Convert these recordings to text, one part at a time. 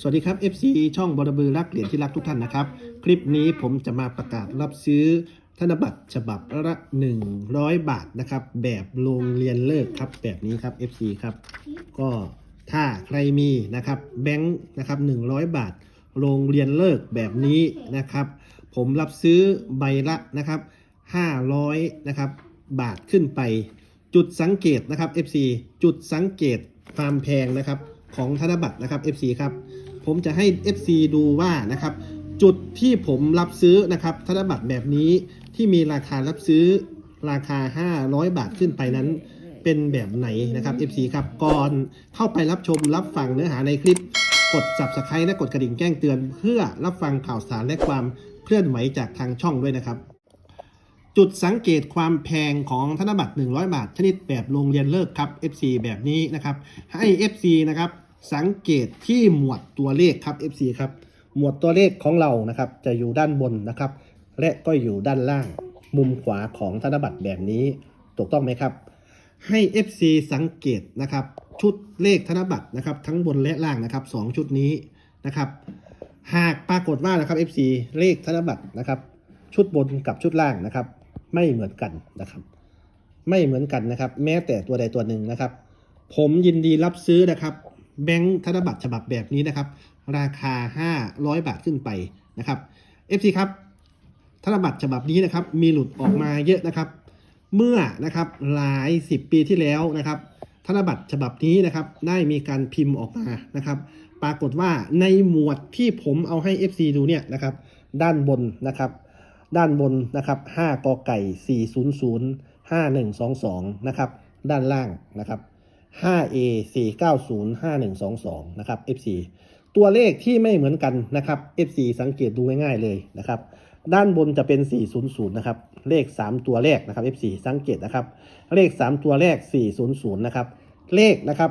สวัสดีครับ FC ช่องบรบือรักเหรียญที่รักทุกท่านนะครับ คลิปนี้ผมจะมาประกาศรับซื้อธนบัตรฉบับละ 100 บาทนะครับ แบบโรงเรียนเลิกครับ แบบนี้ครับ FC ครับ ก็ถ้าใครมีนะครับแบงค์นะครับ 100 บาท โรงเรียนเลิกแบบนี้นะครับ ผมรับซื้อใบละนะครับ 500นะครับบาทขึ้นไป จุดสังเกตนะครับ FC จุดสังเกตความแพงนะครับของธนบัตรนะครับ FC ครับ ผมจะให้ FC ดูว่านะครับ จุดที่ผมรับซื้อนะครับธนบัตรแบบนี้ที่มีราคารับซื้อราคา 500 บาทขึ้นไปนั้น เป็นแบบไหนนะครับ FC ครับก่อนเข้าไปรับชมรับฟังเนื้อหาในคลิป กด subscribe และกดกระดิ่งแจ้งเตือน เพื่อรับฟังข่าวสารและความเคลื่อนไหวจากทางช่องด้วยนะครับจุดสังเกตความแพงของธนบัตร 100 บาท ชนิดแบบโรงเรียนเลิกครับ FC แบบนี้นะครับ ให้ FC นะครับ สังเกตที่หมวดตัวเลขครับ FC ครับ หมวดตัวเลขของเรานะครับ จะอยู่ด้านบนนะครับ และก็อยู่ด้านล่าง มุมขวาของธนบัตรแบบนี้ ถูกต้องไหมครับ ให้ FC สังเกตนะครับ ชุดเลขธนบัตรนะครับ ทั้งบนและล่างนะครับสองชุดนี้นะครับ หากปรากฏว่านะครับ FC เลขธนบัตรนะครับ ชุดบนกับชุดล่างนะครับ ไม่เหมือนกันนะครับ ไม่เหมือนกันนะครับ แม้แต่ตัวใดตัวหนึ่งนะครับ ผมยินดีรับซื้อนะครับ แบงค์ธนบัตรฉบับแบบนี้นะครับ ราคา 500 บาทขึ้นไปนะครับ FC ครับธนบัตรฉบับนี้นะครับมีหลุดออกมาเยอะนะครับ เมื่อนะครับหลายสิบปีที่แล้วนะครับ ธนบัตรฉบับนี้นะครับได้มีการพิมพ์ออกมานะครับ ปรากฏว่าในหมวดที่ผมเอาให้ FC ดูเนี่ยนะครับด้านบนนะครับ ด้านบนนะครับ5กไก่ 400 5122 นะครับ ด้านล่างนะครับ 5A 490 5122 นะครับ FC ตัวเลขที่ไม่เหมือนกันนะครับ FC สังเกตดูง่ายๆเลยนะครับ ด้านบนจะเป็น 400 นะครับ เลข 3 ตัวแรกนะครับ F4 สังเกตนะครับ เลข 3 ตัวแรก 400 นะครับ เลขนะครับ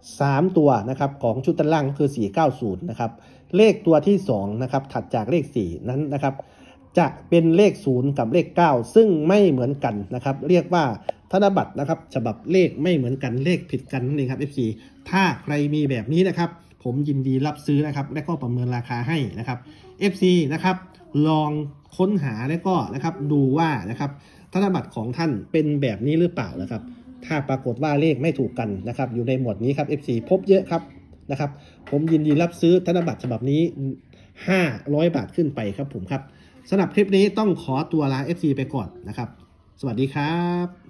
3 ตัวนะครับของชุดด้นล่างคือ 490 นะครับ เลขตัวที่ 2 นะครับ ถัดจากเลข 4 นั้นนะครับ จะเป็นเลข 0 กับเลข 9 ซึ่งไม่เหมือนกันนะครับ เรียกว่า ธนบัตรนะครับฉบับเลขไม่เหมือนกันเลขผิดกันนั่นเองครับ FC ถ้าใครมีแบบนี้นะครับ ผมยินดีรับซื้อนะครับ และก็ประเมินราคาให้นะครับ FC นะครับ ลองค้นหาและก็นะครับดูว่านะครับธนบัตรของท่านเป็นแบบนี้หรือเปล่านะครับ ถ้าปรากฏว่าเลขไม่ถูกกันนะครับ อยู่ในหมวดนี้ครับ FC พบเยอะครับนะครับ ผมยินดีรับซื้อธนบัตรฉบับนี้ 500 บาทขึ้นไปครับผมครับสำหรับคลิปนี้ต้องขอตัวลา FC ไปก่อนนะครับ สวัสดีครับ